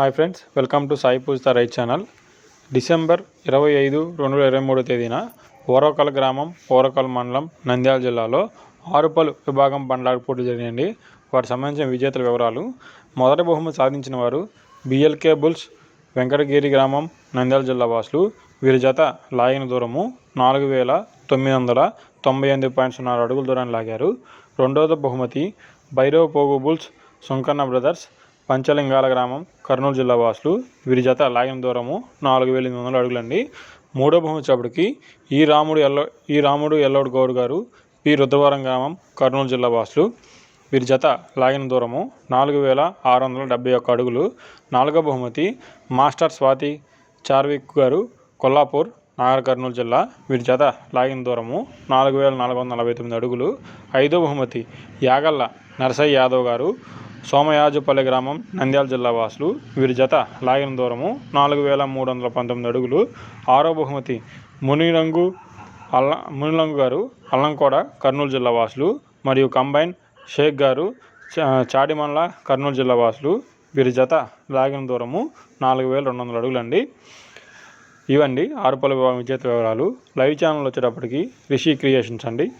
Hi friends welcome to Sai Pujitha write channel. December ఇరవై ఐదు రెండు వేల ఇరవై మూడో తేదీన ఓరకల్ గ్రామం ఓరకల్ మండలం నంద్యాల జిల్లాలో ఆరుపలు విభాగం బండ్లాట పోటీ జరిగింది. వారికి సంబంధించిన విజేతల వివరాలు మొదటి బహుమతి సాధించిన వారు బిఎల్కే బుల్స్ వెంకటగిరి గ్రామం నంద్యాల జిల్లా వాసులు. వీరి జత లాగిన దూరము నాలుగు వేల తొమ్మిది వందల తొంభై ఎనిమిది పాయింట్ సున్నా అడుగుల దూరాన్ని లాగారు. రెండవది బహుమతి భైరవ్ పోగు బుల్స్ సుంకన్న బ్రదర్స్ పంచలింగాల గ్రామం కర్నూలు జిల్లా వాసులు. వీరి జత లాగిన దూరము నాలుగు వేల ఎనిమిది వందల అడుగులండి. మూడో బహుమతి వచ్చేప్పటికి ఈ రాముడు ఎల్లో ఈ రాముడు ఎల్లోడు గౌడ్ గారు పి. రుద్రవరం గ్రామం కర్నూలు జిల్లా వాసులు. వీరి జత లాగిన దూరము నాలుగు వేల ఆరు వందల డెబ్బై ఒక్క అడుగులు. నాలుగో బహుమతి మాస్టర్ స్వాతి చార్విక్ గారు కొల్లాపూర్ నాగర్ కర్నూలు జిల్లా. వీరి జత లాగిన దూరము నాలుగు వేల నాలుగు వందల నలభై తొమ్మిది అడుగులు. ఐదో బహుమతి యాగల్ల నరసయ్య యాదవ్ గారు సోమయాజుపల్లి గ్రామం నంద్యాల జిల్లా వాసులు. వీరి జత లాగిన దూరము నాలుగు వేల మూడు వందల పంతొమ్మిది అడుగులు. ఆరో బహుమతి మునిరంగు అల్ల మునిరంగు గారు అల్లంకోడ కర్నూలు జిల్లా వాసులు. మరియు కంబైన్ షేక్ గారు చా- చాడిమల్ల కర్నూలు జిల్లా వాసులు. వీరి జత లాగిన దూరము నాలుగు వేల రెండు వందల అడుగులండి. ఇవండి ఆరుపల్లి విజేత వివరాలు. లైవ్ ఛానల్ వచ్చేటప్పటికి రిషి క్రియేషన్స్ అండి.